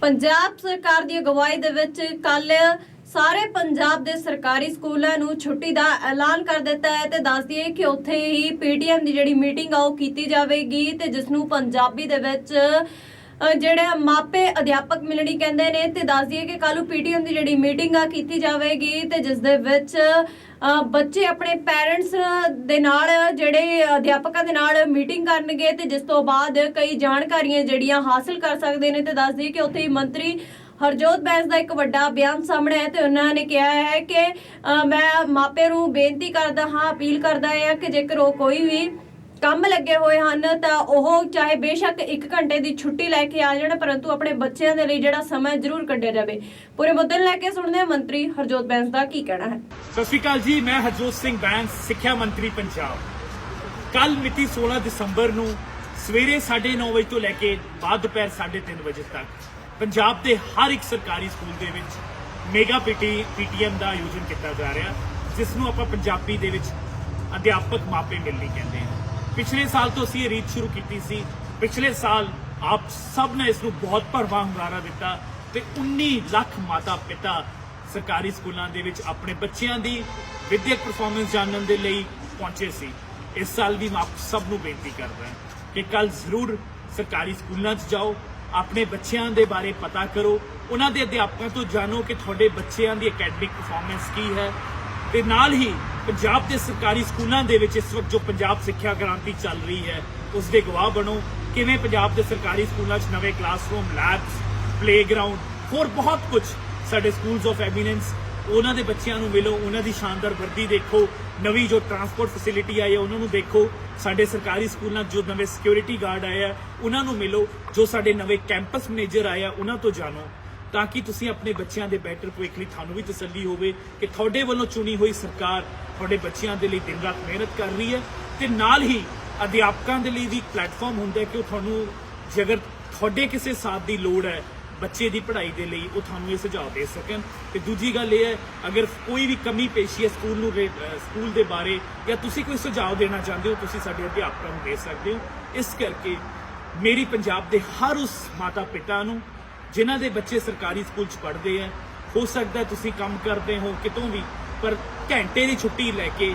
ਪੰਜਾਬ ਸਰਕਾਰ ਦੀ ਅਗਵਾਈ ਦੇ ਵਿੱਚ ਕੱਲ ਸਾਰੇ ਪੰਜਾਬ ਦੇ ਸਰਕਾਰੀ ਸਕੂਲਾਂ ਨੂੰ ਛੁੱਟੀ ਦਾ ਐਲਾਨ ਕਰ ਦਿੱਤਾ ਹੈ ਤੇ ਦੱਸ ਦਈਏ ਕਿ ਉੱਥੇ ਹੀ ਪੀਟੀਐਮ ਦੀ ਜਿਹੜੀ ਮੀਟਿੰਗ ਆ ਉਹ ਕੀਤੀ ਜਾਵੇਗੀ ਤੇ ਜਿਸ ਨੂੰ ਪੰਜਾਬੀ ਦੇ ਵਿੱਚ ਜਿਹੜੇ ਮਾਪੇ ਅਧਿਆਪਕ ਮਿਲਣੀ ਕਹਿੰਦੇ ਨੇ ਤੇ ਦੱਸ ਦਈਏ ਕਿ ਕੱਲ੍ਹ ਪੀਟੀਐਮ ਦੀ ਜਿਹੜੀ ਮੀਟਿੰਗ ਆ ਕੀਤੀ ਜਾਵੇਗੀ ਤੇ ਜਿਸ ਦੇ ਵਿੱਚ ਬੱਚੇ ਆਪਣੇ ਪੈਰੈਂਟਸ ਦੇ ਨਾਲ, ਜਿਹੜੇ ਅਧਿਆਪਕਾਂ ਦੇ ਨਾਲ ਮੀਟਿੰਗ ਕਰਨਗੇ ਤੇ ਜਿਸ ਤੋਂ ਬਾਅਦ ਕਈ ਜਾਣਕਾਰੀਆਂ ਜਿਹੜੀਆਂ ਹਾਸਲ ਕਰ ਸਕਦੇ ਨੇ ਤੇ ਦੱਸ ਦਈਏ ਕਿ ਉੱਥੇ ਹੀ ਮੰਤਰੀ ਹਰਜੋਤ ਬੈਂਸ ਦਾ ਇੱਕ ਵੱਡਾ ਬਿਆਨ ਸਾਹਮਣੇ ਹੈ ਤੇ ਉਹਨਾਂ ਨੇ ਕਿਹਾ ਹੈ ਕਿ ਮੈਂ ਮਾਪੇ ਨੂੰ ਬੇਨਤੀ ਕਰਦਾ ਹਾਂ, ਅਪੀਲ ਕਰਦਾ ਹਾਂ ਕਿ ਜੇਕਰ ਉਹ ਕੋਈ ਵੀ ਕੰਮ ਲੱਗੇ ਹੋਏ ਹਨ, ਤਾਂ ਉਹ ਚਾਹੇ ਬੇਸ਼ੱਕ 1 ਘੰਟੇ ਦੀ ਛੁੱਟੀ ਲੈ ਕੇ ਆ ਜਾਣ, ਪਰੰਤੂ ਆਪਣੇ ਬੱਚਿਆਂ ਦੇ ਲਈ ਜਿਹੜਾ ਸਮਾਂ ਜ਼ਰੂਰ ਕੱਢਿਆ ਜਾਵੇ। ਪੂਰੇ ਮੁੱਦੇ ਲੈ ਕੇ ਸੁਣਦੇ ਹਾਂ ਮੰਤਰੀ ਹਰਜੋਤ ਬੈਂਸ ਦਾ ਕੀ ਕਹਿਣਾ ਹੈ। ਸਤਿ ਸ਼੍ਰੀ ਅਕਾਲ ਜੀ, ਮੈਂ ਹਰਜੋਤ ਸਿੰਘ ਬੈਂਸ, ਸਿੱਖਿਆ ਮੰਤਰੀ ਪੰਜਾਬ। ਕੱਲ ਮਿਤੀ 16 ਦਸੰਬਰ ਨੂੰ ਸਵੇਰੇ 9:30 ਵਜੇ ਤੋਂ ਲੈ ਕੇ ਬਾਅਦ ਦੁਪਹਿਰ 3:30 ਵਜੇ ਤੱਕ ਪੰਜਾਬ ਦੇ ਹਰ ਇੱਕ ਸਰਕਾਰੀ ਸਕੂਲ ਦੇ ਵਿੱਚ ਮੇਗਾ ਪੀਟੀ, ਪੀਟੀਐਮ ਦਾ ਆਯੋਜਨ ਕੀਤਾ ਜਾ ਰਿਹਾ, ਜਿਸ ਨੂੰ ਆਪਾਂ ਪੰਜਾਬੀ ਦੇ ਵਿੱਚ ਅਧਿਆਪਕ ਮਾਪੇ ਮਿਲਣੀ ਕਹਿੰਦੇ ਹਾਂ। ਪਿਛਲੇ ਸਾਲ ਤੋਂ ਅਸੀਂ ਇਹ ਰੀਤ ਸ਼ੁਰੂ ਕੀਤੀ ਸੀ। ਪਿਛਲੇ ਸਾਲ ਆਪ ਸਭ ਨੇ ਇਸ ਨੂੰ ਬਹੁਤ ਭਰਵਾਂ ਹੁੰਗਾਰਾ ਦਿੱਤਾ ਤੇ 19 ਲੱਖ ਮਾਤਾ ਪਿਤਾ ਸਰਕਾਰੀ ਸਕੂਲਾਂ ਦੇ ਵਿੱਚ ਆਪਣੇ ਬੱਚਿਆਂ ਦੀ ਵਿਦਿਅਕ ਪਰਫਾਰਮੈਂਸ ਜਾਣਨ ਦੇ ਲਈ ਪਹੁੰਚੇ ਸੀ। ਇਸ ਸਾਲ ਵੀ ਮੈਂ ਆਪ ਸਭ ਨੂੰ ਬੇਨਤੀ ਕਰਦਾ ਹਾਂ ਕਿ ਕੱਲ ਜ਼ਰੂਰ ਸਰਕਾਰੀ ਸਕੂਲਾਂ 'ਚ ਜਾਓ, ਆਪਣੇ ਬੱਚਿਆਂ ਦੇ ਬਾਰੇ ਪਤਾ ਕਰੋ, ਉਹਨਾਂ ਦੇ ਅਧਿਆਪਕਾਂ ਤੋਂ ਜਾਣੋ ਕਿ ਤੁਹਾਡੇ ਬੱਚਿਆਂ ਦੀ ਅਕੈਡਮਿਕ ਪਰਫਾਰਮੈਂਸ ਕੀ ਹੈ ਤੇ ਨਾਲ ਹੀ ਪੰਜਾਬ ਦੇ ਸਰਕਾਰੀ ਸਕੂਲਾਂ ਦੇ ਵਿੱਚ ਇਸ ਵਕਤ ਜੋ ਪੰਜਾਬ ਸਿੱਖਿਆ ਕ੍ਰਾਂਤੀ ਚੱਲ ਰਹੀ ਹੈ ਉਸ ਦੇ ਗਵਾਹ ਬਣੋ। ਕਿਵੇਂ ਪੰਜਾਬ ਦੇ ਸਰਕਾਰੀ ਸਕੂਲਾਂ 'ਚ ਨਵੇਂ ਕਲਾਸਰੂਮ ਲੈਬਸ ਪਲੇਗਰਾਉਂਡ ਹੋਰ ਬਹੁਤ ਕੁਝ ਸਾਡੇ ਸਕੂਲਸ ਆਫ ਐਮੀਨੈਂਸ ਉਹਨਾਂ ਦੇ ਬੱਚਿਆਂ ਨੂੰ ਮਿਲੋ, ਉਹਨਾਂ ਦੀ ਸ਼ਾਨਦਾਰ ਵਰਦੀ ਦੇਖੋ, ਨਵੀਂ ਜੋ ਟਰਾਂਸਪੋਰਟ ਫੈਸਿਲਿਟੀ ਆਈ ਹੈ, ਉਹਨਾਂ ਨੂੰ ਦੇਖੋ। ਸਾਡੇ ਸਰਕਾਰੀ ਸਕੂਲਾਂ ਜੋ ਨਵੇਂ ਸਿਕਿਉਰਿਟੀ ਗਾਰਡ ਆਏ ਆ, ਉਹਨਾਂ ਨੂੰ ਮਿਲੋ, ਜੋ ਸਾਡੇ ਨਵੇਂ ਕੈਂਪਸ ਮੈਨੇਜਰ ਆਏ ਆ, ਉਹਨਾਂ ਤੋਂ ਜਾਣੋ। ਤਾਂ ਕਿ ਤੁਸੀਂ ਆਪਣੇ ਬੱਚਿਆਂ ਦੇ ਬੈਟਰ ਭਵਿੱਖ ਲਈ ਤੁਹਾਨੂੰ ਵੀ ਤਸੱਲੀ ਹੋਵੇ ਕਿ ਤੁਹਾਡੇ ਵੱਲੋਂ ਚੁਣੀ ਹੋਈ ਸਰਕਾਰ ਤੁਹਾਡੇ ਬੱਚਿਆਂ ਦੇ ਲਈ ਦਿਨ ਰਾਤ ਮਿਹਨਤ ਕਰ ਰਹੀ ਹੈ ਤੇ ਨਾਲ ਹੀ ਅਧਿਆਪਕਾਂ ਦੇ ਲਈ ਵੀ ਇੱਕ ਪਲੇਟਫਾਰਮ ਹੁੰਦਾ ਕਿ ਉਹ ਤੁਹਾਨੂੰ ਜੇਕਰ ਤੁਹਾਡੇ ਕਿਸੇ ਸਾਥ ਦੀ ਲੋੜ ਹੈ, ਬੱਚੇ ਦੀ ਪੜ੍ਹਾਈ ਦੇ ਲਈ ਉਹ ਤੁਹਾਨੂੰ ਇਹ ਸੁਝਾਅ ਦੇ ਸਕਣ। ਤੇ ਦੂਜੀ ਗੱਲ ਇਹ ਹੈ, ਅਗਰ ਕੋਈ ਵੀ ਕਮੀ ਪੇਸ਼ੀ ਹੈ ਸਕੂਲ ਨੂੰ ਰੇ- ਸਕੂਲ ਦੇ ਬਾਰੇ ਜਾਂ ਤੁਸੀਂ ਕੋਈ ਸੁਝਾਅ ਦੇਣਾ ਚਾਹੁੰਦੇ ਹੋ, ਤੁਸੀਂ ਸਾਡੇ ਅਧਿਆਪਕਾਂ ਨੂੰ ਦੇ ਸਕਦੇ ਹੋ। ਇਸ ਕਰਕੇ ਮੇਰੀ ਪੰਜਾਬ ਦੇ ਹਰ ਉਸ ਮਾਤਾ ਪਿਤਾ ਨੂੰ ਜਿਨ੍ਹਾਂ ਦੇ ਬੱਚੇ ਸਰਕਾਰੀ ਸਕੂਲ 'ਚ ਪੜ੍ਹਦੇ ਆ, ਹੋ ਸਕਦਾ ਤੁਸੀਂ ਕੰਮ ਕਰਦੇ ਹੋ ਕਿਤੋਂ ਵੀ, ਪਰ ਘੰਟੇ ਦੀ ਛੁੱਟੀ ਲੈ ਕੇ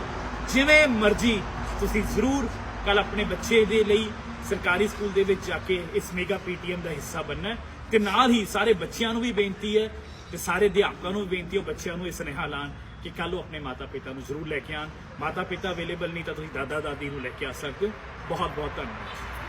ਜਿਵੇਂ ਮਰਜ਼ੀ ਤੁਸੀਂ ਜ਼ਰੂਰ ਕੱਲ ਆਪਣੇ ਬੱਚੇ ਦੇ ਲਈ ਸਰਕਾਰੀ ਸਕੂਲ ਦੇ ਵਿੱਚ ਜਾ ਕੇ ਇਸ ਮੇਗਾ ਪੀਟੀਐਮ ਦਾ ਹਿੱਸਾ ਬਣਨਾ ਹੈ ਤੇ ਨਾਲ ਹੀ ਸਾਰੇ ਬੱਚਿਆਂ ਨੂੰ ਵੀ ਬੇਨਤੀ ਹੈ ਤੇ ਸਾਰੇ ਅਧਿਆਪਕਾਂ ਨੂੰ ਵੀ ਬੇਨਤੀ ਹੈ ਉਹ ਬੱਚਿਆਂ ਨੂੰ ਇਹ ਸੁਨੇਹਾ ਲਾਣ ਕਿ ਕੱਲ ਉਹ ਆਪਣੇ ਮਾਤਾ ਪਿਤਾ ਨੂੰ ਜ਼ਰੂਰ ਲੈ ਕੇ ਆਣ ਮਾਤਾ ਪਿਤਾ ਅਵੇਲੇਬਲ ਨਹੀਂ ਤਾਂ ਤੁਸੀਂ ਦਾਦਾ ਦਾਦੀ ਨੂੰ ਲੈ ਕੇ ਆ ਸਕਦੇ ਹੋ। ਬਹੁਤ ਬਹੁਤ ਧੰਨਵਾਦ।